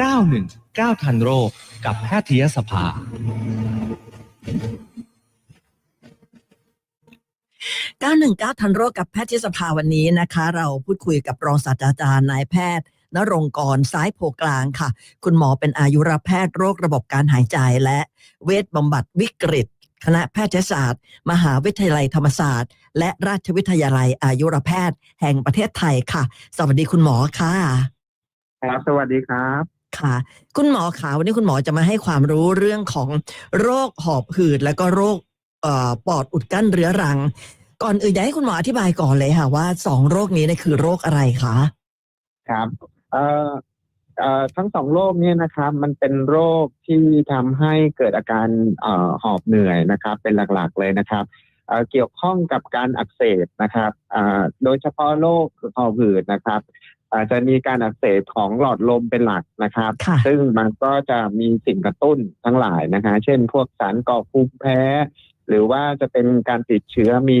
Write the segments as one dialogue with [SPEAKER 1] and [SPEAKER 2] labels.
[SPEAKER 1] 919 ทันโรคกับแพทยสภา
[SPEAKER 2] 919 ทันโรคกับแพทยสภาวันนี้นะคะ เราพูดคุยกับรองศาสตราจารย์นายแพทย์นรงค์กรซ้ายโพกลางค่ะ คุณหมอเป็นอายุรแพทย์โรคระบบการหายใจและเวชบำบัดวิกฤต คณะแพทยศาสตร์ มหาวิทยาลัยธรรมศาสตร์ และราชวิทยาลัยอายุรแพทย์ แห่งประเทศไทยค่ะ สวัสดีคุณหมอค่ะ
[SPEAKER 3] ครับ สวัสดีครับ
[SPEAKER 2] ค่ะ คุณหมอขาวันนี้คุณหมอจะมาให้ความรู้เรื่องของโรคหอบหืด แล้วก็โรคเอ่อปอดอุดกั้นเรื้อรัง ก่อนอื่นอยากให้คุณหมออธิบายก่อนเลยค่ะ ว่าสองโรคนี้เนี่ยคือโรคอะไรคะ
[SPEAKER 3] ครับเอ่อเอ่อทั้งสองโรคเนี่ยนะครับ มันเป็นโรคที่ทำให้เกิดอาการเอ่อหอบเหนื่อยนะครับ เป็นหลักๆเลยนะครับเอ่อเกี่ยวข้องกับการอักเสบนะครับอ่าโดยเฉพาะโรคหอบหืดนะครับ อาจจะมีการอักเสบของหลอดลมเป็นหลักนะครับ
[SPEAKER 2] ค่ะ
[SPEAKER 3] ซึ่งมันก็จะมีสิ่งกระตุ้นทั้งหลายนะคะ เช่น พวกสารก่อภูมิแพ้ หรือว่าจะเป็นการติดเชื้อมี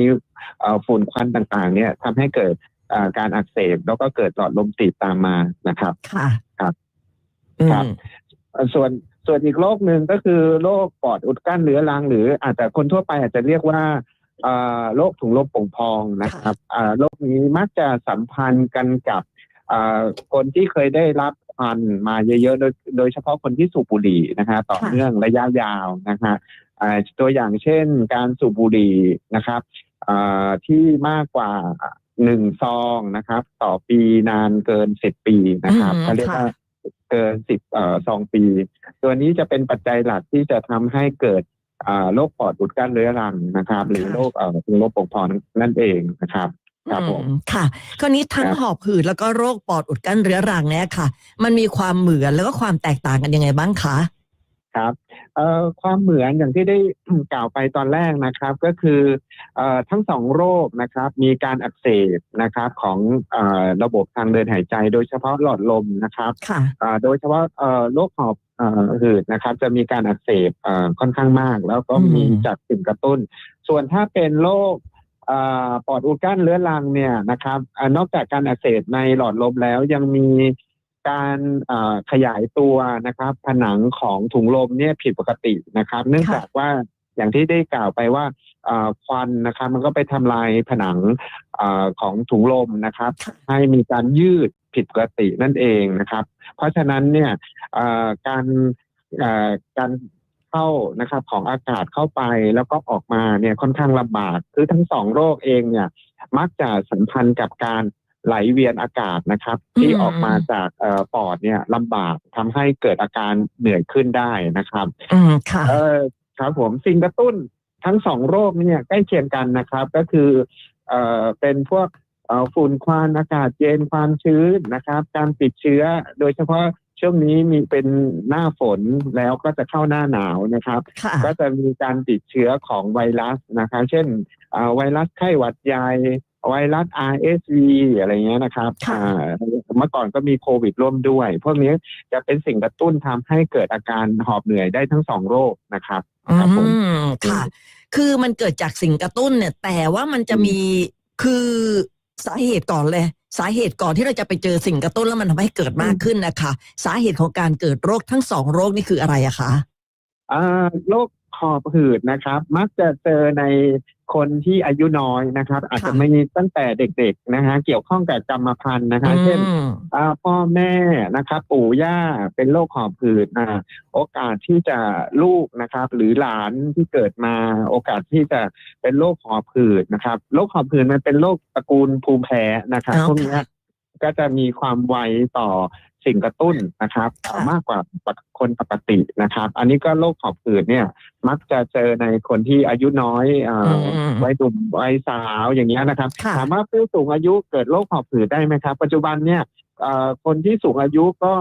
[SPEAKER 3] เอ่อฝุ่นควันต่างๆ เนี่ยทำให้เกิดเอ่อการอักเสบแล้วก็เกิดหลอดลมตีบตามมานะครับ
[SPEAKER 2] ค่ะ
[SPEAKER 3] ครับ
[SPEAKER 2] อืม
[SPEAKER 3] ครับเอ่อส่วนส่วนอีกโรคหนึ่งก็คือโรคปอดอุดกั้นเรื้อรัง หรืออาจจะคนทั่วไปอาจจะเรียกว่าเอ่อโรคถุงลมโป่งพองนะครับอ่าโรคนี้มักจะสัมพันธ์กันกับอ่า คนที่เคยได้รับควันมาเยอะๆ โดยโดยเฉพาะคนที่สูบบุหรี่นะคะต่อ
[SPEAKER 2] ค่ะ
[SPEAKER 3] เนื่องระยะยาวนะคะอ่าตัวอย่างเช่นการสูบบุหรี่นะครับอ่าที่มากกว่าหนึ่งซองนะครับ ต่อปีนานเกินสิบปีนะครับ
[SPEAKER 2] อืม
[SPEAKER 3] เขาเรียก
[SPEAKER 2] ค่ะ
[SPEAKER 3] ว่าเกินสิบเอ่อสองปี ตัวนี้จะเป็นปัจจัยหลักที่จะทำให้เกิดอ่าโรคปอดอุดกั้นเรื้อรังนะครับ หรือ
[SPEAKER 2] ค่ะ
[SPEAKER 3] โรคเอ่อเป็นโรคโป่งพองนั่นเองนะครับ ครับผม
[SPEAKER 2] อืมค่ะคราวนี้ทั้ง
[SPEAKER 3] ครับ
[SPEAKER 2] หอบหืดแล้วก็โรคปอดอุดกั้นเรื้อรังเนี่ยค่ะ มันมีความเหมือนแล้วก็ความแตกต่างกันยังไงบ้างคะ
[SPEAKER 3] ครับเอ่อความเหมือนอย่างที่ได้กล่าวไปตอนแรกนะครับ ก็คือเอ่อทั้งสองโรคนะครับ มีการอักเสบนะครับของเอ่อระบบทางเดินหายใจ โดยเฉพาะหลอดลมนะครับ
[SPEAKER 2] ค่ะ
[SPEAKER 3] อ่าโดยเฉพาะเอ่อโรคหอบเอ่อหืดนะครับ จะมีการอักเสบเอ่อค่อนข้างมาก แล้วก็มี
[SPEAKER 2] อืม
[SPEAKER 3] จากสิ่งกระตุ้น ส่วนถ้าเป็นโรคอ่า ปอดอุดกั้นเรื้อรังเนี่ยนะครับอนอกจากการอักเสบในหลอดลมแล้วยังมีการขยายตัวนะครับ ผนังของถุงลมเนี่ยผิดปกตินะครับ เนื่องจากว่าอย่างที่ได้กล่าวไปว่าควันนะครับ มันก็ไปทำลายผนังอของถุงลมนะครับ ให้มีการยืดผิดปกตินั่นเองนะครับ เพราะฉะนั้นเนี่ยการการ เข้านะครับของอากาศเข้าไปแล้วก็ออกมาเนี่ยค่อนข้างลำบากคือทั้งสองโรคเองเนี่ย มักจะสัมพันธ์กับการไหลเวียนอากาศนะครับ ที่
[SPEAKER 2] อืม
[SPEAKER 3] ออกมาจากเอ่อปอดเนี่ยลำบากทำให้เกิดอาการเหนื่อยขึ้นได้นะครับ
[SPEAKER 2] อืมค่ะ
[SPEAKER 3] เออครับผมสิ่งกระตุ้นทั้งสองโรคเนี่ยใกล้เคียงกันนะครับ ก็คือเอ่อเป็นพวกเอ่อฝุ่นควันอากาศเย็นความชื้นนะครับ การติดเชื้อโดยเฉพาะ ช่วงนี้มีเป็นหน้าฝนแล้วก็จะเข้าหน้าหนาวนะครับ
[SPEAKER 2] ค่ะ
[SPEAKER 3] ก็จะมีการติดเชื้อของไวรัสนะครับเช่นอ่าไวรัสไข้หวัดใหญ่ไวรัส RSV อะไรเงี้ยนะครับ
[SPEAKER 2] ค่ะ
[SPEAKER 3] อ่าเมื่อก่อนก็มีโควิดร่วมด้วย พวกนี้จะเป็นสิ่งกระตุ้นทำให้เกิดอาการหอบเหนื่อยได้ทั้งสองโรคนะครับครับผม
[SPEAKER 2] อืมค่ะ คือมันเกิดจากสิ่งกระตุ้นเนี่ย แต่ว่ามันจะมีคือสาเหตุก่อนเลย สาเหตุก่อนที่เราจะไปเจอสิ่งกระตุ้นแล้วมันทำให้เกิดมากขึ้นนะคะ สาเหตุของการเกิดโรคทั้งสองโรคนี่คืออะไรอะคะ
[SPEAKER 3] อ่าโรคหอบหืดนะครับ มักจะเจอใน คนที่อายุน้อยนะครับ อาจจะมีตั้งแต่เด็กๆนะฮะเกี่ยวข้องกับกรรมพันธุ์นะคะ เช่น
[SPEAKER 2] อืม
[SPEAKER 3] อ่าพ่อแม่นะครับปู่ย่าเป็นโรคหอบหืดอ่าโอกาสที่จะลูกนะครับ หรือหลานที่เกิดมาโอกาสที่จะเป็นโรคหอบหืดนะครับโรคหอบหืดมันเป็นโรคตระกูลภูมิแพ้นะครับ
[SPEAKER 2] อ๋อ
[SPEAKER 3] พวกเนี้ยก็จะมีความไวต่อ สิ่งกระตุ้นนะครับ
[SPEAKER 2] ค่ะ
[SPEAKER 3] มากกว่าคนปกตินะครับ อันนี้ก็โรคหอบหืดเนี่ย มักจะเจอในคนที่อายุน้อยอ่า
[SPEAKER 2] อืม
[SPEAKER 3] วัยหนุ่มวัยสาวอย่างเงี้ยนะครับ
[SPEAKER 2] ค่ะ
[SPEAKER 3] ถามว่าผู้สูงอายุเกิดโรคหอบหืดได้ไหมครับ ปัจจุบันเนี่ยเอ่อคนที่สูงอายุก็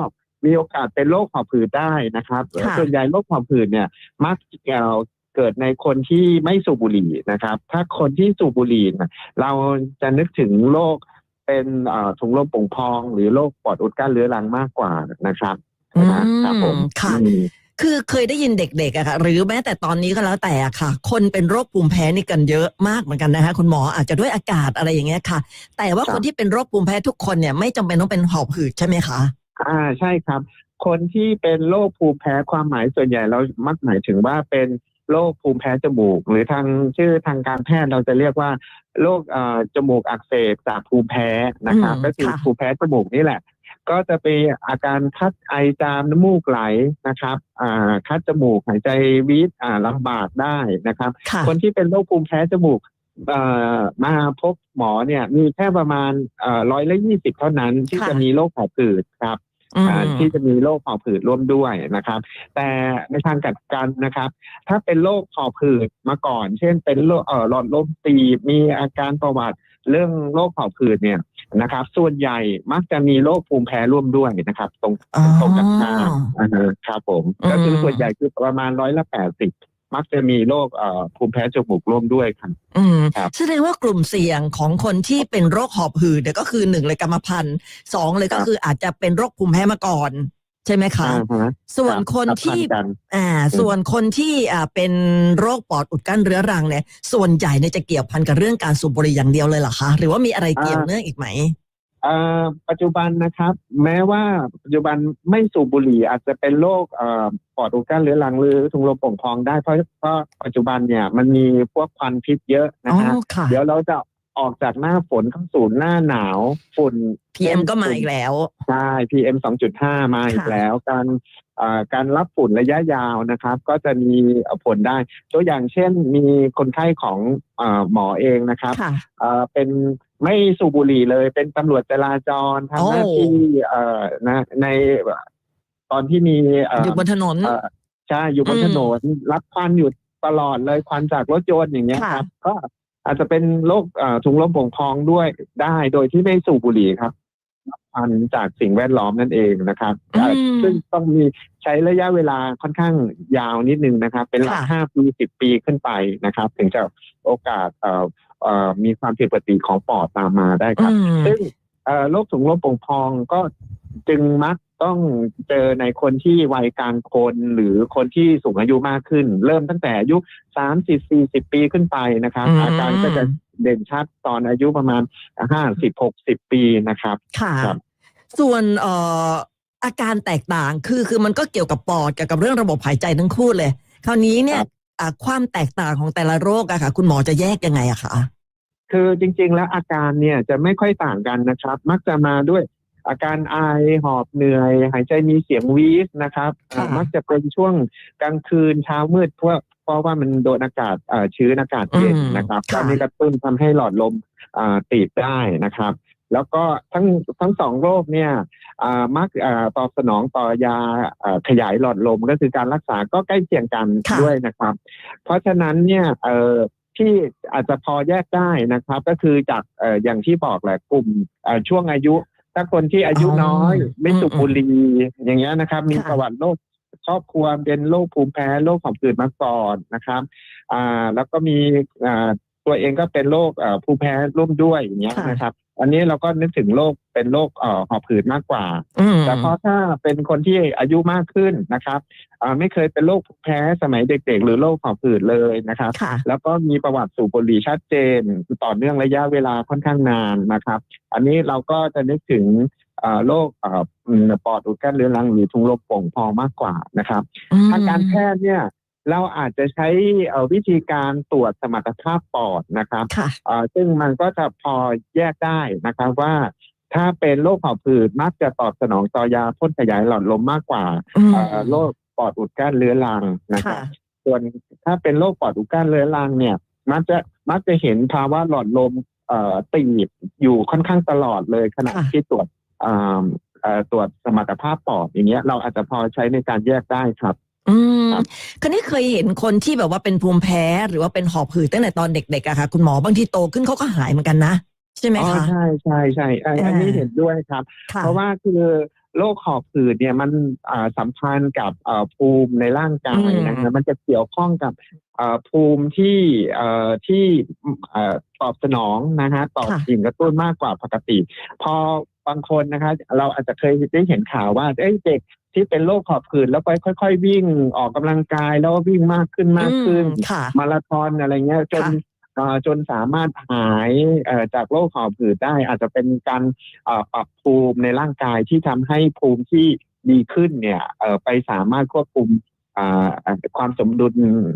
[SPEAKER 3] มีโอกาสเป็นโรคหอบหืดได้นะครับ
[SPEAKER 2] ค่ะ
[SPEAKER 3] ส่วนใหญ่โรคหอบหืดเนี่ย มักเอ่อเกิดในคนที่ไม่สูบบุหรี่นะครับ ถ้าคนที่สูบบุหรี่เนี่ยเราจะนึกถึงโรค เป็นเอ่อถุงลมโป่งพอง หรือโรคปอดอุดกั้นเรื้อรังมากกว่านะครับ
[SPEAKER 2] อื
[SPEAKER 3] นะครับผม
[SPEAKER 2] มค่ะ
[SPEAKER 3] อืม
[SPEAKER 2] คือเคยได้ยินเด็กๆอะค่ะ หรือแม้แต่ตอนนี้ก็แล้วแต่อะค่ะ คนเป็นโรคภูมิแพ้นี่กันเยอะมากเหมือนกันนะคะคุณหมออาจจะด้วยอากาศอะไรอย่างเงี้ยค่ะ แต่ว่า
[SPEAKER 3] ครับ
[SPEAKER 2] คนที่เป็นโรคภูมิแพ้ทุกคนเนี่ยไม่จำเป็นต้องเป็นหอบหืดใช่ไหมคะ
[SPEAKER 3] อ่าใช่ครับ คนที่เป็นโรคภูมิแพ้ความหมายส่วนใหญ่เรามักหมายถึงว่าเป็น โรคภูมิแพ้จมูก หรือทางชื่อทางการแพทย์เราจะเรียกว่าโรคเอ่อจมูกอักเสบจากภูมิแพ้นะครับ
[SPEAKER 2] อืม
[SPEAKER 3] ก็คือ
[SPEAKER 2] ค่ะ
[SPEAKER 3] ภูมิแพ้จมูกนี่แหละ ก็จะเป็นอาการคัดไอจามน้ำมูกไหลนะครับอ่าคัดจมูกหายใจวีดอ่าลำบากได้นะครับ
[SPEAKER 2] ค่ะ
[SPEAKER 3] คนที่เป็นโรคภูมิแพ้จมูกเอ่อมาพบหมอเนี่ยมีแค่ประมาณร้อยละยี่สิบเท่านั้นที่
[SPEAKER 2] ค่ะ
[SPEAKER 3] จะมีโรคหอบหืดครับ
[SPEAKER 2] อืม
[SPEAKER 3] อ่า ที่จะมีโรคหอบหืดร่วมด้วยนะครับ แต่ในทางกลัดกันนะครับ ถ้าเป็นโรคหอบหืดมาก่อน เช่น เป็นโรคเอ่อหลอดลมตีบมีอาการประวัติเรื่องโรคหอบหืดเนี่ยนะครับ ส่วนใหญ่มักจะมีโรคภูมิแพ้ร่วมด้วยนะครับ ตรง
[SPEAKER 2] อ๋อ
[SPEAKER 3] ตรงกันข้ามอ่าฮะครับผม
[SPEAKER 2] อืม
[SPEAKER 3] ก็คือส่วนใหญ่คือประมาณร้อยละแปดสิบ มักจะมีโรคเอ่อภูมิแพ้จมูกร่วมด้วยครับ
[SPEAKER 2] อืม
[SPEAKER 3] ครับ
[SPEAKER 2] แสดงว่ากลุ่มเสี่ยงของคนที่เป็นโรคหอบหืดเนี่ยก็คือหนึ่งเลยกรรมพันธุ์สองเลยก็คืออาจจะเป็นโรคภูมิแพ้มาก่อน ใช่ไหมคะ
[SPEAKER 3] อ่าฮะ
[SPEAKER 2] ส่วน
[SPEAKER 3] รับ
[SPEAKER 2] คน
[SPEAKER 3] รับ
[SPEAKER 2] ที่
[SPEAKER 3] พันกัน
[SPEAKER 2] อ่า ส่วนคนที่อ่าเป็นโรคปอดอุดกั้นเรื้อรังเนี่ย ส่วนใหญ่เนี่ยจะเกี่ยวพันกับเรื่องการสูบบุหรี่อย่างเดียวเลยเหรอคะ หรือว่ามีอะไรเกี่ยว
[SPEAKER 3] อ่า
[SPEAKER 2] เนื่องอีกไหม
[SPEAKER 3] เอ่อ ปัจจุบันนะครับ แม้ว่าปัจจุบันไม่สูบบุหรี่อาจจะเป็นโรคเอ่อปอดอุดกั้นเรื้อรังหรือถุงลมโป่งพองได้เพราะเพราะปัจจุบันเนี่ยมันมีพวกควันพิษเยอะนะ
[SPEAKER 2] อ๋อ
[SPEAKER 3] ฮะ
[SPEAKER 2] ค่ะ
[SPEAKER 3] เดี๋ยวเราจะออกจากหน้าฝนเข้าสู่หน้าหนาวฝุ่น
[SPEAKER 2] PM ก็มาอีกแล้ว
[SPEAKER 3] ใช่ PM 2.5มาอีก
[SPEAKER 2] ค่ะ
[SPEAKER 3] แล้ว การเอ่อการรับฝุ่นระยะยาวนะครับ ก็จะมีเอ่อผลได้ ตัวอย่างเช่นมีคนไข้ของเออหมอเองนะครับ
[SPEAKER 2] ค่ะ
[SPEAKER 3] เอ่อเป็น ไม่สูบบุหรี่เลย เป็นตำรวจจราจรทำหน้า
[SPEAKER 2] โอ้
[SPEAKER 3] ที่เอ่อนะ ในตอนที่มีเอ่อ
[SPEAKER 2] อยู่บนถนน
[SPEAKER 3] เอ่อใช่อยู่บน
[SPEAKER 2] อืม
[SPEAKER 3] ถนนรับควันอยู่ตลอดเลยควันจากรถยนต์อย่างเงี้ย
[SPEAKER 2] ค่ะ
[SPEAKER 3] ครับ ก็อาจจะเป็นโรคเอ่อถุงลมโป่งพองด้วยได้ โดยที่ไม่สูบบุหรี่ครับ รับควันจากสิ่งแวดล้อมนั่นเองนะครับ
[SPEAKER 2] อืม
[SPEAKER 3] ซึ่งต้องมีใช้ระยะเวลาค่อนข้างยาวนิดนึงนะครับ เป็นหลัก
[SPEAKER 2] ค่ะ
[SPEAKER 3] ห้าปีสิบปีขึ้นไปนะครับ ถึงจะโอกาสเอ่อเอ่อมีความผิดปกติของปอดตามมาได้ครับ
[SPEAKER 2] อืม
[SPEAKER 3] ซึ่งเอ่อโรคถุงลมโป่งพองก็จึงมักต้องเจอในคนที่วัยกลางคนหรือคนที่สูงอายุมากขึ้น เริ่มตั้งแต่อายุสามสิบสี่สิบปีขึ้นไปนะครับ
[SPEAKER 2] อืม
[SPEAKER 3] อาการก็จะ เด่นชัดตอนอายุประมาณห้าสิบหกสิบปีนะครับ
[SPEAKER 2] ค่ะ
[SPEAKER 3] ครับ
[SPEAKER 2] ส่วนเอ่ออาการแตกต่างคือคือมันก็เกี่ยวกับปอดเกี่ยวกับเรื่องระบบหายใจทั้งคู่เลย คราวนี้เนี่ย
[SPEAKER 3] ครับ
[SPEAKER 2] อ่าความแตกต่างของแต่ละโรคอะค่ะ คุณหมอจะแยกยังไงอะคะ
[SPEAKER 3] คือจริง ๆ แล้วอาการเนี่ยจะไม่ค่อยต่างกันนะครับ มักจะมาด้วยอาการไอหอบเหนื่อย หายใจมีเสียงวีสนะครับอ่ามักจะเป็นช่วงกลางคืนเช้ามืดเพราะเพ ราะว่ามันโดนอากาศเอ่อชื้นอากาศเย็น
[SPEAKER 2] อืม
[SPEAKER 3] นะครับ
[SPEAKER 2] ค่ะ
[SPEAKER 3] ก็มีกระตุ้นทำให้หลอดลมอ่าตีบได้นะครับ แล้วก็ทั้งทั้งสองโรคเนี่ยอ่ามักอ่าตอบสนองต่อยาอ่าขยายหลอดลมก็คือการรักษาก็ใกล้เคียงกัน
[SPEAKER 2] ค่ะ
[SPEAKER 3] ด้วยนะครับ เพราะฉะนั้นเนี่ยเอ่อที่อาจจะพอแยกได้นะครับ ก็คือจากเอ่ออย่างที่บอกแหละกลุ่มเอ่อช่วงอายุ ถ้าคนที่อายุน้อยไม่สูบบุหรี่อย่างเงี้ยนะครับ มี
[SPEAKER 2] ค่ะ
[SPEAKER 3] ประวัติโรคค รอบครัวเป็นโรคภูมิแพ้โรคหอบหืดมาก่อนนะครับอ่าแล้วก็มีอ่าตัวเองก็เป็นโรคเอ่อภูมิแพ้ร่วมด้วยอย่างเงี้ย
[SPEAKER 2] ค่ะ
[SPEAKER 3] นะครับ อันนี้เราก็นึกถึงโรคเป็นโรคเอ่อหอบหืดมากกว่า
[SPEAKER 2] อืม
[SPEAKER 3] แต่พอถ้าเป็นคนที่อายุมากขึ้นนะครับอ่าไม่เคยเป็นโรคภูมิแพ้สมัยเด็ก ๆ หรือโรคหอบหืดเลยนะครับ
[SPEAKER 2] ค่ะ
[SPEAKER 3] แล้วก็มีประวัติสูบบุหรี่ชัดเจนต่อเนื่องระยะเวลาค่อนข้างนานนะครับ อันนี้เราก็จะนึกถึงเอ่อ โรคเอ่ออืมปอดอุดกั้นเรื้อรังหรือถุงลมโป่งพองมากกว่านะครับ ทางการแพทย์เนี่ยเราอาจจะใช้เอ่อวิธีการตรวจสมรรถภาพปอดนะครับ
[SPEAKER 2] ค่ะ
[SPEAKER 3] เอ่อซึ่งมันก็จะพอแยกได้นะครับว่าถ้าเป็นโรคหอบหืดมักจะตอบสนองต่อยาพ่นขยายหลอดลมมากกว่า
[SPEAKER 2] อืม
[SPEAKER 3] เอ่อโรคปอดอุดกั้นเรื้อรังนะครับ
[SPEAKER 2] ค่ะ
[SPEAKER 3] ส่วนถ้าเป็นโรคปอดอุดกั้นเรื้อรังเนี่ย มักจะมักจะเห็นภาวะหลอดลมเอ่อตีบอยู่ค่อนข้างตลอดเลยขณะ
[SPEAKER 2] ค่ะ
[SPEAKER 3] ที่ตรวจเอ่อเอ่อ ตรวจสมรรถภาพปอดอย่างเงี้ยเราอาจจะพอใช้ในการแยกได้ครับ
[SPEAKER 2] อืม
[SPEAKER 3] ครับ
[SPEAKER 2] คราวนี้เคยเห็นคนที่แบบว่าเป็นภูมิแพ้หรือว่าเป็นหอบหืดตั้งแต่ตอนเด็กๆอะค่ะ คุณหมอบางทีโตขึ้นเขาก็หายเหมือนกันนะ ใช่ไหม
[SPEAKER 3] อ๋อ
[SPEAKER 2] คะ
[SPEAKER 3] ใช่ใช่ใช่ไอ้อันนี้
[SPEAKER 2] อ่า
[SPEAKER 3] เห็นด้วยครับ
[SPEAKER 2] ค่ะ
[SPEAKER 3] เพราะว่าคือ โรคหอบหืดเนี่ยมันอ่าสัมพันธ์กับเอ่อภูมิในร่างกายนะฮะมันจะเกี่ยวข้องกับเอ่อภูมิที่เอ่อที่เอ่อตอบสนองนะฮะตอบ
[SPEAKER 2] ค่ะ
[SPEAKER 3] สิ่งกระตุ้นมากกว่าปกติ พอบางคนนะคะ เราอาจจะเคยได้เห็นข่าวว่าเอ้ยเด็กที่เป็นโรคหอบหืดแล้วไปค่อย ๆ วิ่งออกกำลังกายแล้ววิ่งมากขึ้นมากขึ้น
[SPEAKER 2] อืมค่ะ
[SPEAKER 3] มาราธอนอะไรเงี้ยจน
[SPEAKER 2] ค่ะ
[SPEAKER 3] เอ่อ จนสามารถหายเอ่อจากโรคหอบหืดได้ อาจจะเป็นการเอ่อปรับภูมิในร่างกายที่ทำให้ภูมิที่ดีขึ้นเนี่ยเอ่อไปสามารถควบคุมอ่าความสมดุล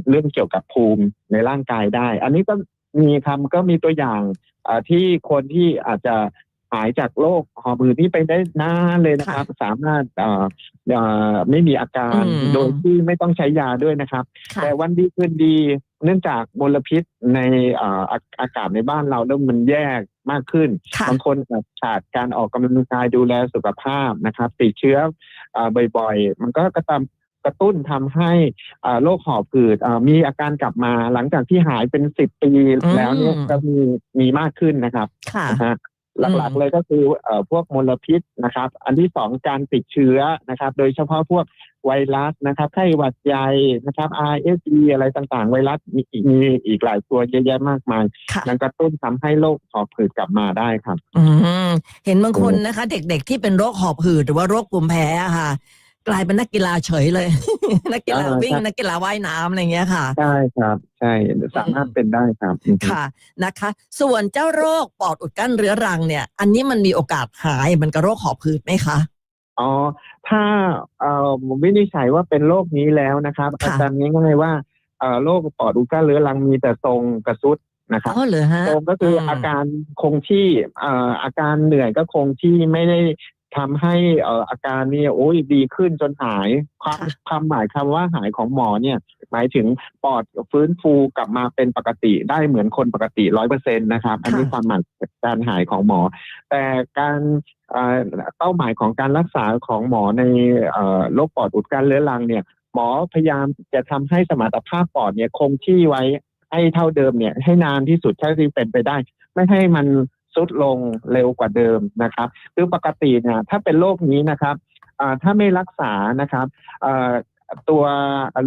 [SPEAKER 3] เรื่องเกี่ยวกับภูมิในร่างกายได้ อันนี้ก็มีครับก็มีตัวอย่างอ่าที่คนที่อาจจะหายจากโรคหอบหืดนี่ไปได้นานเลยนะครับ สามารถเอ่อเอ่อไม่มีอาการ
[SPEAKER 2] อืม
[SPEAKER 3] โดยที่ไม่ต้องใช้ยาด้วยนะครับ
[SPEAKER 2] ค่ะ
[SPEAKER 3] แต่วันดีคืนดี เนื่องจากมลพิษในเอ่ออาอากาศในบ้านเราเริ่มมันแย่มากขึ้น
[SPEAKER 2] ค่ะ
[SPEAKER 3] บางคนอาจขาดการออกกำลังกายดูแลสุขภาพนะครับ ติดเชื้อเอ่อบ่อยๆ มันก็กระตุ้นกระตุ้นทำให้อ่าโรคหอบหืดอ่ามีอาการกลับมาหลังจากที่หายเป็นสิบปีแล้วเนี่ย
[SPEAKER 2] อืม
[SPEAKER 3] ก็มีมีมากขึ้นนะครับ
[SPEAKER 2] ค่ะ
[SPEAKER 3] นะฮะ หลัก
[SPEAKER 2] อืม
[SPEAKER 3] ๆเลยก็คือเอ่อพวกมลพิษนะครับ อันที่สองการติดเชื้อนะครับ โดยเฉพาะพวกไวรัสนะครับ ไข้หวัดใหญ่นะครับ RSV อะไรต่างๆ ไวรัสมีมีอีกหลายตัวเยอะแยะมากมาย
[SPEAKER 2] ค่ะ
[SPEAKER 3] มันกระตุ้นทำให้โรคหอบหืดกลับมาได้ครับ
[SPEAKER 2] อืมเห็นบางคนนะคะ เด็กๆที่เป็นโรคหอบหืดหรือว่าโรคภูมิแพ้อะค่ะ กลายเป็นนักกีฬาเฉยเลย นักกีฬา
[SPEAKER 3] อ่า
[SPEAKER 2] วิ่ง
[SPEAKER 3] ใช่
[SPEAKER 2] นักกีฬาว่ายน้ำอะไรเงี้ยค่ะ
[SPEAKER 3] ใช่ครับใช่สามารถเป็นได้ครับอืม
[SPEAKER 2] ค่ะนะคะ ส่วนเจ้าโรคปอดอุดกั้นเรื้อรังเนี่ย อันนี้มันมีโอกาสหายเหมันกับโรคหอบหืดไหมคะ
[SPEAKER 3] อ๋อถ้าเอ่อผมวินิจฉัยว่าเป็นโรคนี้แล้วนะครับ
[SPEAKER 2] ค่ะ
[SPEAKER 3] อาจารย์ง่ายๆว่าเอ่อโรคปอดอุดกั้นเรื้อรังมีแต่ทรงกระซุดนะครับ
[SPEAKER 2] อ๋อเหรอฮะ
[SPEAKER 3] โรคก็คืออ
[SPEAKER 2] ม
[SPEAKER 3] อาการคงที่เอ่ออาการเหนื่อยก็คงที่ไม่ได้ ทำให้เอ่ออาการเนี่ยโอ้ยดีขึ้นจนหายความ
[SPEAKER 2] ค่ะ
[SPEAKER 3] ความหมายคำว่าหายของหมอเนี่ย หมายถึงปอดฟื้นฟูกลับมาเป็นปกติได้เหมือนคนปกติร้อยเปอร์เซ็นต์นะครับ อันนี้ความหมายการหายของหมอ แต่การเอ่อเป้าหมายของการรักษาของหมอในเอ่อโรคปอดอุดกั้นเรื้อรังเนี่ย หมอพยายามจะทำให้สมรรถภาพปอดเนี่ยคงที่ไว้ให้เท่าเดิมเนี่ยให้นานที่สุดเท่าที่เป็นไปได้ ไม่ให้มัน ซุดลงเร็วกว่าเดิมนะครับ คือปกติเนี่ยถ้าเป็นโรคนี้นะครับอ่าถ้าไม่รักษานะครับอ่าตัว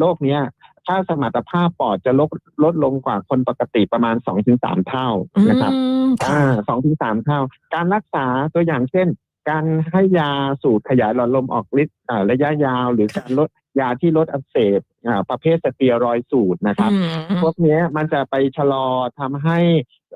[SPEAKER 3] โรคเนี้ยถ้าสมรรถภาพปอดจะลดลดลงกว่าคนปกติประมาณ2-3เท่านะครับ
[SPEAKER 2] อืมค่ะ
[SPEAKER 3] อ่าสองถึงสามเท่า การรักษาตัวอย่างเช่น การให้ยาสูตรขยายหลอดลมออกฤทธิ์อ่าระยะยาว หรือการลด ยาที่ลดอักเสบอ่าประเภทสเตียรอยด์สูตรนะครับ
[SPEAKER 2] อืม
[SPEAKER 3] พวกเนี้ยมันจะไปชะลอทำให้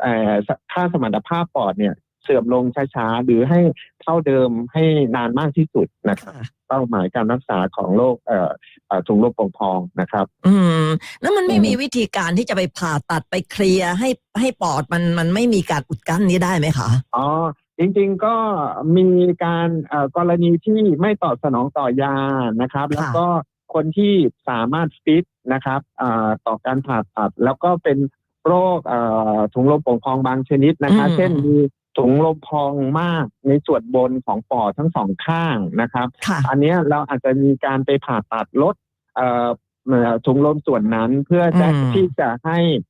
[SPEAKER 3] เอ่อค่าสมรรถภาพปอดเนี่ย เสื่อมลงช้าๆ หรือให้เท่าเดิมให้นานมากที่สุดนะครับ
[SPEAKER 2] ค่ะ
[SPEAKER 3] เป้าหมายการรักษาของโรคเอ่อเอ่อถุงลมโป่งพองนะครับ
[SPEAKER 2] อืม แล้วมันไม่
[SPEAKER 3] อืม
[SPEAKER 2] มีวิธีการที่จะไปผ่าตัดไปเคลียร์ให้ให้ปอดมันมันไม่มีการอุดกั้นนี้ได้ไหมคะ
[SPEAKER 3] อ๋อ จริงๆก็มีการเอ่อกรณีที่ไม่ตอบสนองต่อยานะครับ
[SPEAKER 2] ค่ะ
[SPEAKER 3] แล้วก็คนที่สามารถฟิตนะครับเอ่อต่อการผ่าตัด แล้วก็เป็นโรคเอ่อถุงลมโป่งพองบางชนิดนะคะ เช่นมีถุงลมพองมากในส่วนบนของปอดทั้งสองข้างนะครับ
[SPEAKER 2] ค่ะ
[SPEAKER 3] อันเนี้ยเราอาจจะมีการไปผ่าตัดลดเอ่อเอ่อถุงลมส่วนนั้นเพื่อจะ
[SPEAKER 2] อืม
[SPEAKER 3] ที่จะให้เอ่อเอ่อ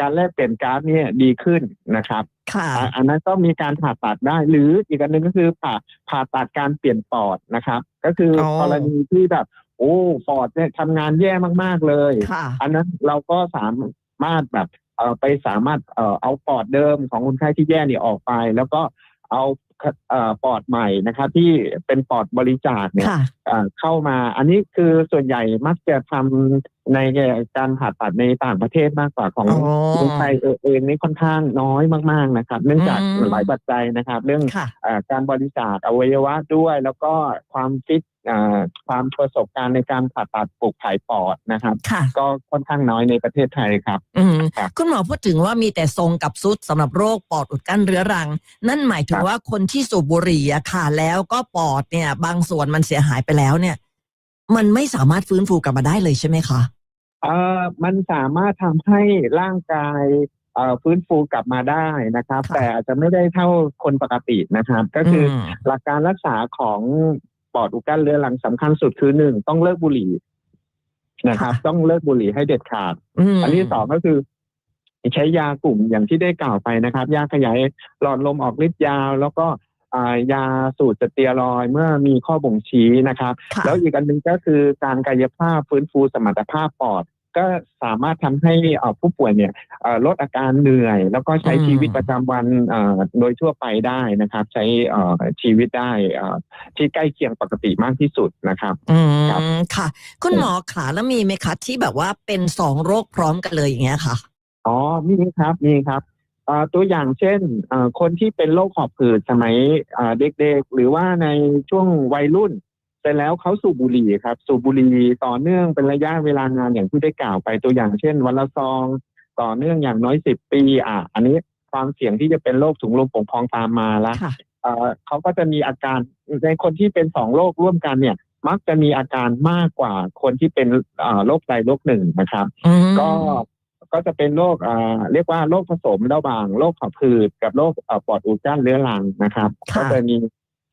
[SPEAKER 3] การแลกเปลี่ยนก๊าซเนี่ยดีขึ้นนะครับ
[SPEAKER 2] ค่ะ
[SPEAKER 3] อะอันนั้นก็มีการผ่าตัดได้ หรืออีกอันหนึ่งก็คือผ่าผ่าตัดการเปลี่ยนปอดนะครับ ก็คืออ
[SPEAKER 2] อ
[SPEAKER 3] กรณีที่แบบ โอ้ปอดเนี่ยทำงานแย่มากๆเลย
[SPEAKER 2] ค่ะ
[SPEAKER 3] อันนั้นเราก็สามารถแบบเอ่อไปสามารถเอ่อเอาปอดเดิมของคนไข้ที่แย่เนี่ยออกไป แล้วก็เอาเอ่อ ปอดใหม่นะครับ ที่เป็นปอดบริจาคเนี่ย
[SPEAKER 2] ค่ะ
[SPEAKER 3] เอ่อเข้ามา อันนี้คือส่วนใหญ่มักจะทำในการผ่าตัดในต่างประเทศมากกว่าของ
[SPEAKER 2] อ๋อ
[SPEAKER 3] เมืองไทยเองนี่ค่อนข้างน้อยมาก ๆนะครับ เนื่องจาก
[SPEAKER 2] อืม
[SPEAKER 3] หลายปัจจัยนะครับ เรื่อง
[SPEAKER 2] ค่ะ
[SPEAKER 3] เออการบริจาคอวัยวะด้วย แล้วก็ความฟิตเอ่อความประสบการณ์ในการผ่าตัดปลูกถ่ายปอดนะครับ
[SPEAKER 2] ค่ะ
[SPEAKER 3] ก็ค่อนข้างน้อยในประเทศไทยครับ
[SPEAKER 2] อืม
[SPEAKER 3] ครับ
[SPEAKER 2] คุณหมอพูดถึงว่ามีแต่ทรงกับซุดสำหรับโรคปอดอุดกั้นเรื้อรัง นั่นหมายถึ
[SPEAKER 3] ค
[SPEAKER 2] ง
[SPEAKER 3] รับ
[SPEAKER 2] ว่าคนที่สูบบุหรี่อะค่ะ แล้วก็ปอดเนี่ย บางส่วนมันเสียหายไปแล้วเนี่ย มันไม่สามารถฟื้นฟูกลับมาได้เลยใช่ไหมคะ
[SPEAKER 3] เอ่อมันสามารถทำให้ร่างกายเอ่อฟื้นฟูกลับมาได้นะครับ
[SPEAKER 2] ค่ะ
[SPEAKER 3] แต่อาจจะไม่ได้เท่าคนปกตินะครับ ก็คืออ
[SPEAKER 2] ม
[SPEAKER 3] หลักการรักษาของปอดอุดกั้นเรื้อรังสำคัญสุดคือหนึ่งต้องเลิกบุหรี่นะครับ
[SPEAKER 2] ค่ะ
[SPEAKER 3] ต้องเลิกบุหรี่ให้เด็ดขาด
[SPEAKER 2] ม
[SPEAKER 3] อันที่สองก็คือ ใช้ยากลุ่มอย่างที่ได้กล่าวไปนะครับ ยาขยายหลอดลมออกฤทธิ์ยาว แล้วก็อ่ายาสูตรสเตียรอยด์เมื่อมีข้อบ่งชี้นะครับ
[SPEAKER 2] ค่ะ
[SPEAKER 3] แล้วอีกอันหนึ่งก็คือการกายภาพฟื้นฟูสมรรถภาพปอด ก็สามารถทำให้เอ่อผู้ป่วยเนี่ยเอ่อลดอาการเหนื่อย แล้วก็ใช้
[SPEAKER 2] อืม
[SPEAKER 3] ชีวิตประจำวันเอ่อโดยทั่วไปได้นะครับ ใช้เอ่อชีวิตได้เอ่อที่ใกล้เคียงปกติมากที่สุดนะครับ
[SPEAKER 2] อื
[SPEAKER 3] ครับ
[SPEAKER 2] มค่ะ คุณหมอขาแล้วมีไหมคะที่แบบว่าเป็นสองโรคพร้อมกันเลยอย่างเงี้ยค่ะ
[SPEAKER 3] อ๋อมีครับมีครับอ่าตัวอย่างเช่นอ่าคนที่เป็นโรคหอบหืดสมัยอ่าเด็กๆ หรือว่าในช่วงวัยรุ่นเสร็จแล้วเขาสูบบุหรี่ครับ สูบบุหรี่ต่อเนื่องเป็นระยะเวลานานอย่างที่ได้กล่าวไปตัวอย่างเช่น วันละซอง ต่อเนื่องอย่างน้อยสิบปี อะ อันนี้ความเสี่ยงที่จะเป็นโรคถุงลมโป่งพองตามมาละ
[SPEAKER 2] ค่ะ
[SPEAKER 3] เอ่อเขาก็จะมีอาการในคนที่เป็นสองโรคร่วมกันเนี่ย มักจะมีอาการมากกว่าคนที่เป็นเอ่อโรคใดโรคหนึ่งนะครับ
[SPEAKER 2] อืม
[SPEAKER 3] ก็ ก็จะเป็นโรคอ่าเรียกว่าโรคผสมระหว่างโรคหอบหืดกับโรคเอ่อปอดอุดกั้นเรื้อรังนะครับ
[SPEAKER 2] ค่ะ
[SPEAKER 3] ก็จะมี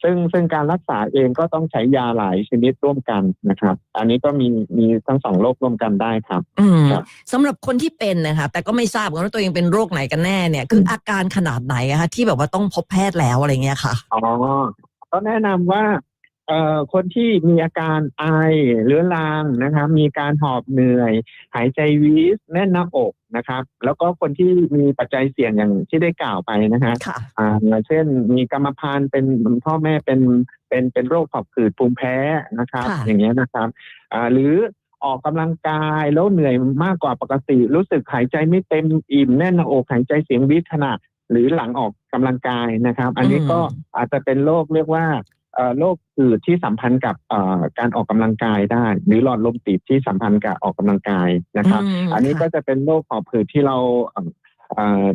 [SPEAKER 3] ซึ่งซึ่งการรักษาเองก็ต้องใช้ยาหลายชนิดร่วมกันนะครับ อันนี้ก็มีมีทั้งสองโรคร่วมกันได้ครับ
[SPEAKER 2] อืม
[SPEAKER 3] ครับ
[SPEAKER 2] สำหรับคนที่เป็นนะคะแต่ก็ไม่ทราบเหมือนกันว่าตัวเองเป็นโรคไหนกันแน่เนี่ย คืออาการขนาดไหนอะคะที่แบบว่าต้องพบแพทย์แล้วอะไรเงี้ยค่ะ
[SPEAKER 3] อ๋อก็แนะนำว่าเอ่อ คนที่มีอาการไอเรื้อรังนะครับ มีการหอบเหนื่อย หายใจวีสแน่นหน้าอกนะครับ แล้วก็คนที่มีปัจจัยเสี่ยงอย่างที่ได้กล่าวไปนะฮะ
[SPEAKER 2] ค่ะ
[SPEAKER 3] อ่าเช่นมีกรรมพันธุ์เป็นพ่อแม่เป็นเป็นเป็นโรคหอบหืดภูมิแพ้นะครับ
[SPEAKER 2] ค่ะ
[SPEAKER 3] อย่างเงี้ยนะครับอ่าหรือออกกำลังกายแล้วเหนื่อยมากกว่าปกติ รู้สึกหายใจไม่เต็มอิ่มแน่นหน้าอกหายใจเสียงวิทขณะหรือหลังออกกำลังกายนะครับ อันนี้ก็อาจจะเป็นโรคเรียกว่าเอ่อ โรคหืดที่สัมพันธ์กับเอ่อการออกกำลังกายได้ หรือหลอดลมตีบที่สัมพันธ์กับออกกำลังกายนะครับ
[SPEAKER 2] ม
[SPEAKER 3] อันนี้ก็
[SPEAKER 2] ค่ะ
[SPEAKER 3] จะเป็นโรคหอบหืดที่เราเอ่อเอ่อ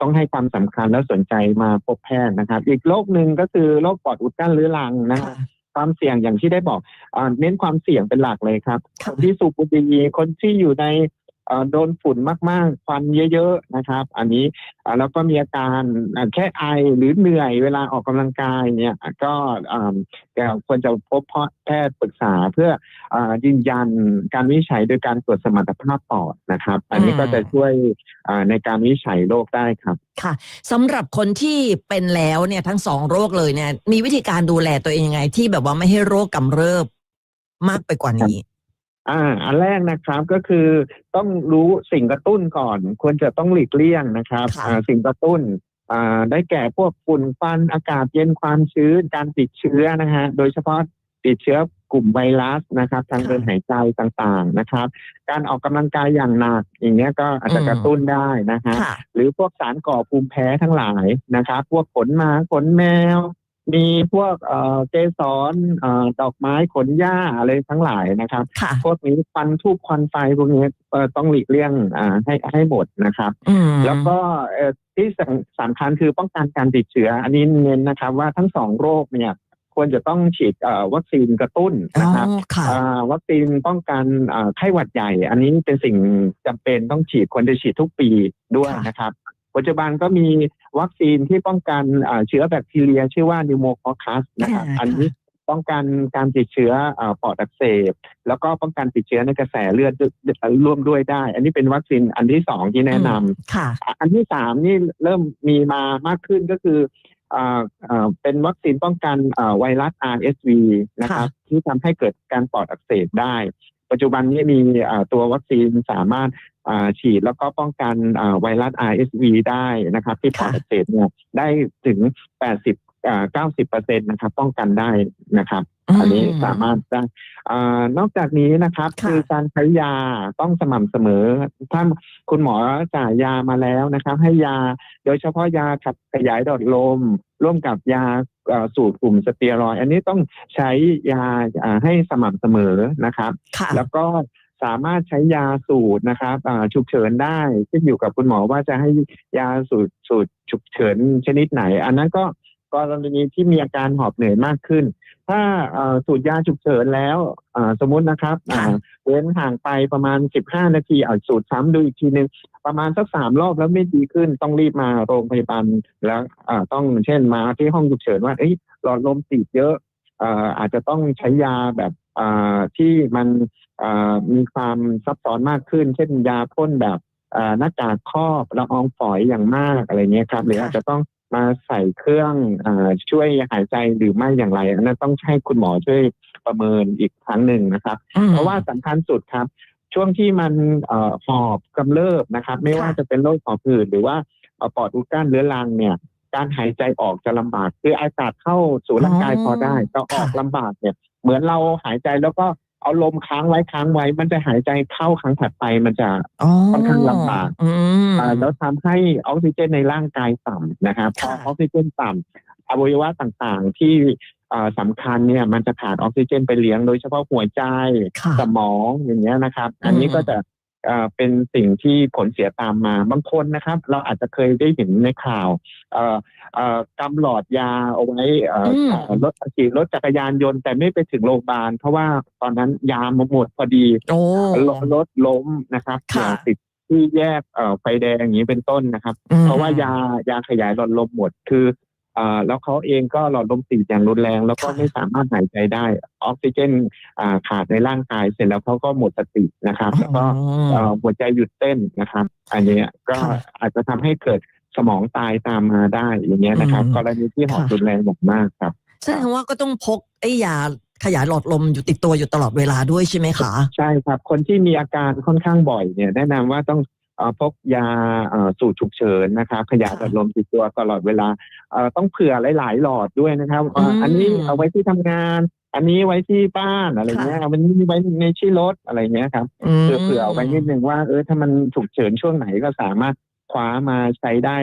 [SPEAKER 3] ต้องให้ความสำคัญและสนใจมาพบแพทย์นะครับ อีกโรคหนึ่งก็คือโรคปอดอุดกั้นเรื้อรังนะค
[SPEAKER 2] ค่ะ
[SPEAKER 3] รับความเสี่ยงอย่างที่ได้บอกอาเน้นความเสี่ยงเป็นหลักเลยครับ
[SPEAKER 2] ค่ะ
[SPEAKER 3] คนที่สูบบุหรี่คนที่อยู่ในเอ่อ โดนฝุ่นมากๆควันเยอะๆนะครับ อันนี้อ่าแล้วก็มีอาการแค่ไอหรือเหนื่อยเวลาออกกำลังกายเนี่ยก็อ่าก็ควรจะพบแพทย์ปรึกษาเพื่ออ่ายืนยันการวิจัยโดยการตรวจสมรรถภาพปอดนะครับ อันนี้ก็จะช่วยอ่าในการวิจัยโรคได้ครับ
[SPEAKER 2] ค่ะสำหรับคนที่เป็นแล้วเนี่ยทั้งสองโรคเลยเนี่ยมีวิธีการดูแลตัวเองยังไง ที่แบบว่าไม่ให้โรคกำเริบมากไปกว่านี้
[SPEAKER 3] อ่า อันแรกนะครับก็คือต้องรู้สิ่งกระตุ้นก่อน ควรจะต้องหลีกเลี่ยงนะครับ
[SPEAKER 2] ค่ะ
[SPEAKER 3] อ่าสิ่งกระตุ้นอ่าได้แก่พวกฝุ่นควันอากาศเย็นความชื้นการติดเชื้อนะฮะโดยเฉพาะติดเชื้อกลุ่มไวรัสนะครับ ทางเดินหายใจต่างๆนะครับ การออกกำลังกายอย่างหนักอย่างเงี้ยก็อาจจะกระตุ้นได้นะฮะ
[SPEAKER 2] ค่ะ
[SPEAKER 3] หรือพวกสารก่อภูมิแพ้ทั้งหลายนะครับ พวกขนหมาขนแมว มีพวกเอ่อเกสรเอ่อดอกไม้ขนหญ้าอะไรทั้งหลายนะครับ
[SPEAKER 2] ค่ะ
[SPEAKER 3] พวกนี้ควันทูบควันไฟพวกนี้เอ่อต้องหลีกเลี่ยงอ่าให้ให้หมดนะครับ
[SPEAKER 2] อืม
[SPEAKER 3] แล้วก็เอ่อที่สำสำคัญคือป้องกันการติดเชื้อ อันนี้เน้นนะครับว่าทั้งสองโรคเนี่ยควรจะต้องฉีดเอ่อวัคซีนกระตุ้น
[SPEAKER 2] อ๋อ
[SPEAKER 3] นะครับ
[SPEAKER 2] ค่ะ
[SPEAKER 3] อ่าวัคซีนป้องกันอ่าไข้หวัดใหญ่ อันนี้เป็นสิ่งจำเป็นต้องฉีดควรจะฉีดทุกปีด้วย
[SPEAKER 2] ค่ะ
[SPEAKER 3] นะครับ ปัจจุบันก็มีวัคซีนที่ป้องกันอ่าเชื้อแบคทีเรีย ชื่อว่านิวโมคอคัสนะครับ
[SPEAKER 2] อ่า
[SPEAKER 3] อันนี้ป้องกันการติดเชื้ออ่าปอดอักเสบ แล้วก็ป้องกันติดเชื้อในกระแสเลือดด้วยร่วมด้วยได้ อันนี้เป็นวัคซีนอันที่สองที่แนะนำ
[SPEAKER 2] ค่ะ
[SPEAKER 3] อะอันที่สามนี่เริ่มมีมามากขึ้นก็คืออ่าอ่าเป็นวัคซีนป้องกันอ่าไวรัส RSV นะครับ ที่ทำให้เกิดการปอดอักเสบได้ ปัจจุบันนี้มีตัววัคซีนสามารถฉีดแล้วก็ป้องกันไวรัส RSV ได้นะครับ ที่ปอด
[SPEAKER 2] ค่ะ
[SPEAKER 3] อักเสบเนี่ยได้ถึง 80 อ่า90เปอร์เซ็นต์นะครับ ป้องกันได้นะครับ อันนี้สามารถได้อานอกจากนี้นะครับ
[SPEAKER 2] ค่ะ
[SPEAKER 3] คือการใช้ยาต้องสม่ำเสมอ ถ้าคุณหมอจ่ายยามาแล้วนะครับ ให้ยาโดยเฉพาะยาขับขยายหลอดลม ร่วมกับยาเอ่อสูตรกลุ่มสเตียรอยด์อันนี้ต้องใช้ยาอ่าให้สม่ำเสมอนะครับ
[SPEAKER 2] ค่ะ
[SPEAKER 3] แล้วก็สามารถใช้ยาสูตรนะครับอ่าฉุกเฉินได้ขึ้นอยู่กับคุณหมอว่าจะให้ยาสูตรสูตรฉุกเฉินชนิดไหน อันนั้นก็ กรณีที่มีอาการหอบเหนื่อยมากขึ้น ถ้าเอ่อสูตรยาฉุกเฉินแล้วอ่าสมมุตินะครับอ่า
[SPEAKER 2] ค่ะ
[SPEAKER 3] เว้นห่างไปประมาณ 15 นาทีเอาสูตรซ้ำดูอีกทีหนึ่งประมาณสักสามรอบแล้วไม่ดีขึ้นต้องรีบมาโรงพยาบาลแล้วอ่าต้องเช่นมาที่ห้องฉุกเฉินว่าเอ้ยหลอดลมตีบเยอะอ่าอาจจะต้องใช้ยาแบบอ่าที่มันอ่ามีความซับซ้อนมากขึ้น เช่นยาพ่นแบบอ่าหน้ากากครอบละอองฝอยอย่างมากอะไรเงี้ยครับหรือ
[SPEAKER 2] ค่ะ
[SPEAKER 3] อาจจะต้อง มาใส่เครื่องอาช่วยหายใจหรือไม่อย่างไรอันนั้นต้องให้คุณหมอช่วยประเมินอีกครั้งหนึ่งนะครับ
[SPEAKER 2] อืม
[SPEAKER 3] เพราะว่าสำคัญสุดครับ ช่วงที่มันเอ่อหอบกำเริบนะครับ ไม่ว่า
[SPEAKER 2] ค่ะ
[SPEAKER 3] จะเป็นโรคหอบหืดหรือว่าเอ่อปอดอุดกั้นเรื้อรังเนี่ย การหายใจออกจะลำบากคืออากาศเข้าสู่ร่างกาย
[SPEAKER 2] อ๋อ
[SPEAKER 3] พอได้แต่ออก
[SPEAKER 2] ค่ะ
[SPEAKER 3] ลำบากเนี่ย เหมือนเราหายใจแล้วก็ เอาลมค้างไว้ค้างไว้ มันจะหายใจเข้าครั้งถัดไปมันจะ
[SPEAKER 2] อ๋อ
[SPEAKER 3] ค่อนข้างลำบาก
[SPEAKER 2] อืม
[SPEAKER 3] อ่าแล้วทำให้ออกซิเจนในร่างกายต่ำนะครับพอ
[SPEAKER 2] ค่ะ
[SPEAKER 3] ออกซิเจนต่ำอวัยวะต่างๆที่อ่าสำคัญเนี่ยมันจะขาดออกซิเจนไปเลี้ยงโดยเฉพาะหัวใจ
[SPEAKER 2] ค่ะ
[SPEAKER 3] สมองอย่างเงี้ยนะครับ อันนี้
[SPEAKER 2] อืม
[SPEAKER 3] ก็จะ เอ่อเป็นสิ่งที่ผลเสียตามมาบางคนนะครับ เราอาจจะเคยได้เห็นในข่าวเอ่อเอ่อกำหลอดยาเอาไว้เอ่ออ
[SPEAKER 2] ม
[SPEAKER 3] รถขี่รถจักรยานยนต์ แต่ไม่ไปถึงโรงพยาบาล เพราะว่าตอนนั้นยามาหมดพอดี
[SPEAKER 2] โอ้
[SPEAKER 3] รถรถล้มนะครับ
[SPEAKER 2] ค่ะ
[SPEAKER 3] อย่าติดที่แยกเอ่อไฟแดงอย่างนี้เป็นต้นนะครับ
[SPEAKER 2] อืม
[SPEAKER 3] เพราะว่ายายาขยายหลอดลมหมด คือเอ่อ แล้วเขาเองก็หลอดลมตีบอย่างรุนแรง แล้วก็
[SPEAKER 2] ค่ะ
[SPEAKER 3] ไม่สามารถหายใจได้ออกซิเจนอ่าขาดในร่างกายเสร็จแล้วเขาก็หมดสตินะครับ แล้วก็เอ่อหัวใจหยุดเต้นนะครับ อันเนี้ยก็
[SPEAKER 2] ค่ะ
[SPEAKER 3] อาจจะทำให้เกิดสมองตายตามมาได้อย่างเงี้ยนะครับ
[SPEAKER 2] อืม
[SPEAKER 3] กรณีที่หอบ
[SPEAKER 2] ค่ะ
[SPEAKER 3] รุนแรงอย่างมากครับ
[SPEAKER 2] แสดงว่าก็ต้องพกไอ้ยาขยายหลอดลมอยู่ติดตัวอยู่ตลอดเวลาด้วยใช่ไหมคะ
[SPEAKER 3] ใช่ครับ คนที่มีอาการค่อนข้างบ่อยเนี่ย แนะนำว่าต้องเอ่อ พกยาเอ่อสูตรฉุกเฉินนะครับขยายหลอดลมติดตัวตลอดเวลาเอ่อต้องเผื่อหลาย ๆ หลอดด้วยนะครับเอ่อ
[SPEAKER 2] อืม
[SPEAKER 3] อันนี้เอาไว้ที่ทำงาน อันนี้ไว้ที่บ้านอะไรเงี้ย
[SPEAKER 2] ค่ะ
[SPEAKER 3] อันนี้ไว้ในที่รถอะไรเงี้ยครับ
[SPEAKER 2] ม
[SPEAKER 3] เผื่อเผื่อเอาไว้นิดนึงว่าเออถ้ามันฉุกเฉินช่วงไหนก็สามารถคว้ามาใช้ได้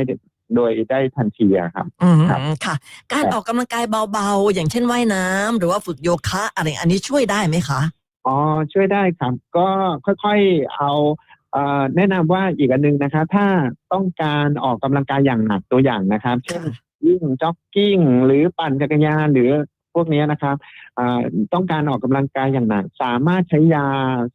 [SPEAKER 3] โดยได้ทันทีอะครับ
[SPEAKER 2] อืม
[SPEAKER 3] ครับ
[SPEAKER 2] ค่ะ การ
[SPEAKER 3] ครับ
[SPEAKER 2] ออกกำลังกายเบาๆ อย่างเช่นว่ายน้ำหรือว่าฝึกโยคะอะไรอันนี้ช่วยได้ไหมคะ
[SPEAKER 3] อ๋อช่วยได้ครับ ก็ค่อยๆเอาเอ่อ แนะนำว่าอีกอันหนึงนะคะ ถ้าต้องการออกกำลังกายอย่างหนักตัวอย่างนะครับ เช่นวิ่งจ็อกกิ้ง หรือปั่นจักรยานหรือพวกเนี้ยนะครับอ่าต้องการออกกำลังกายอย่างหนัก สามารถใช้ยา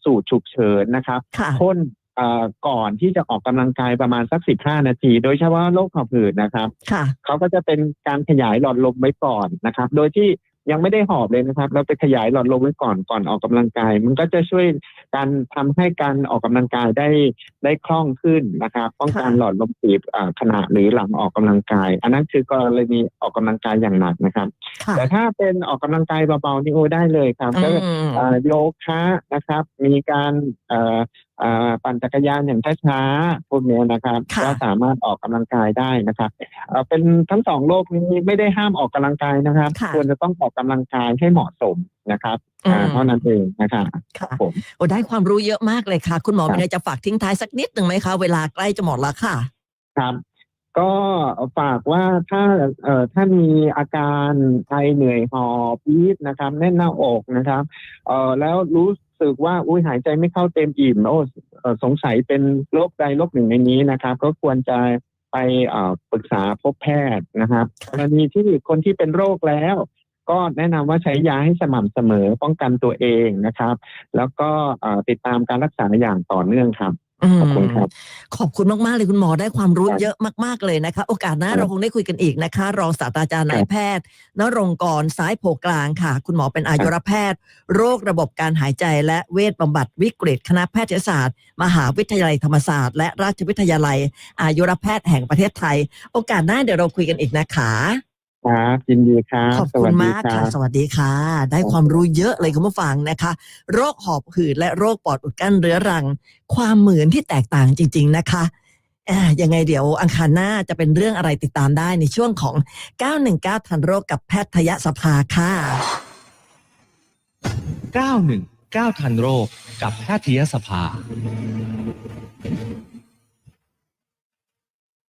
[SPEAKER 3] สูตรฉุกเฉินนะครับ
[SPEAKER 2] ค่ะ
[SPEAKER 3] พ่นเอ่อก่อนที่จะออกกำลังกายประมาณสักสิบห้านาที โดยเฉพาะโรคหอบหืดนะครับ
[SPEAKER 2] ค่ะ
[SPEAKER 3] เขาก็จะเป็นการขยายหลอดลมไว้ก่อนนะครับ โดยที่ ยังไม่ได้หอบเลยนะครับ เราไปขยายหลอดลมไว้ก่อนก่อนออกกำลังกาย มันก็จะช่วยการทำให้การออกกำลังกายได้ได้คล่องขึ้นนะครับป้องกัน
[SPEAKER 2] ค่ะ
[SPEAKER 3] หลอดลมตีบอ่าขณะหรือหลังออกกำลังกาย อันนั้นคือกรณีออกกำลังกายอย่างหนักนะครับ
[SPEAKER 2] ค่ะ
[SPEAKER 3] แต่ถ้าเป็นออกกำลังกายเบาๆนี่โอได้เลยครับก็
[SPEAKER 2] อืม
[SPEAKER 3] เอ่อโยคะนะครับ มีการเอ่อเอ่อ ปั่นจักรยานอย่างช้าๆพวกเนี้ยนะครับ
[SPEAKER 2] ค่ะ
[SPEAKER 3] ก็สามารถออกกำลังกายได้นะครับเอ่อเป็นทั้งสองโลกนี้ไม่ได้ห้ามออกกำลังกายนะครับ
[SPEAKER 2] ค่ะ
[SPEAKER 3] ควรจะต้องออกกำลังกายให้เหมาะสมนะครับอ่า
[SPEAKER 2] อืม
[SPEAKER 3] เท่านั้นเองนะครับ
[SPEAKER 2] ค่ะ
[SPEAKER 3] ผม
[SPEAKER 2] โอ้ได้ความรู้เยอะมากเลยค่ะ คุณหมอ
[SPEAKER 3] ครับ
[SPEAKER 2] มีอะไรจะฝากทิ้งท้ายสักนิดหนึ่งไหมคะเวลาใกล้จะหมดแล้วค่ะ
[SPEAKER 3] ครับ ก็ฝากว่าถ้าเอ่อถ้ามีอาการไอเหนื่อยหอบพีดนะครับ แน่นหน้าอกนะครับเอ่อแล้วรู้ สึกว่าอุ้ยหายใจไม่เข้าเต็มอิ่มโอ้สงสัยเป็นโรคใดโรคหนึ่งในนี้นะครับ ก็ควรจะไปปรึกษาพบแพทย์นะครับกรณีที่คนที่เป็นโรคแล้ว ก็แนะนำว่าใช้ยาให้สม่ำเสมอป้องกันตัวเองนะครับ แล้วก็ติดตามการรักษาอย่างต่อเนื่องครับ ขอบคุณครับ
[SPEAKER 2] ขอบคุณมาก ๆ เลยคุณหมอได้ความรู้
[SPEAKER 3] ครับ
[SPEAKER 2] เยอะมาก ๆ เลยนะคะ โอกาสหน้า
[SPEAKER 3] ครับ
[SPEAKER 2] เราคงได้คุยกันอีกนะคะ รองศาสตราจารย์นายแพทย์นรงกรสายโผกลางค่ะ คุณหมอเป็นอายุรแพทย์ โรคระบบการหายใจและเวชบำบัดวิกฤต คณะแพทยศาสตร์ มหาวิทยาลัยธรรมศาสตร์ และราชวิทยาลัย อายุรแพทย์แห่งประเทศไทย โอกาสหน้าเดี๋ยวเราคุยกันอีกนะคะ
[SPEAKER 3] ครับยินดีครับ
[SPEAKER 2] ขอบ
[SPEAKER 3] ส
[SPEAKER 2] คุ
[SPEAKER 3] วั
[SPEAKER 2] ณ
[SPEAKER 3] สดี
[SPEAKER 2] มาก
[SPEAKER 3] ค
[SPEAKER 2] ค่ะ
[SPEAKER 3] รับ
[SPEAKER 2] สวัสดีค่ะ ได้ความรู้เยอะเลยคุณผู้ฟังนะคะ โรคหอบหืดและโรคปอดอุดกั้นเรื้อรัง ความเหมือนที่แตกต่างจริง ๆนะคะอ่ายังไงเดี๋ยวอังคารหน้าจะเป็นเรื่องอะไรติดตามได้ในช่วงของ 919 ทันโรคกับแพทยสภาค่ะ
[SPEAKER 1] 919 ทันโรคกับแพทยสภา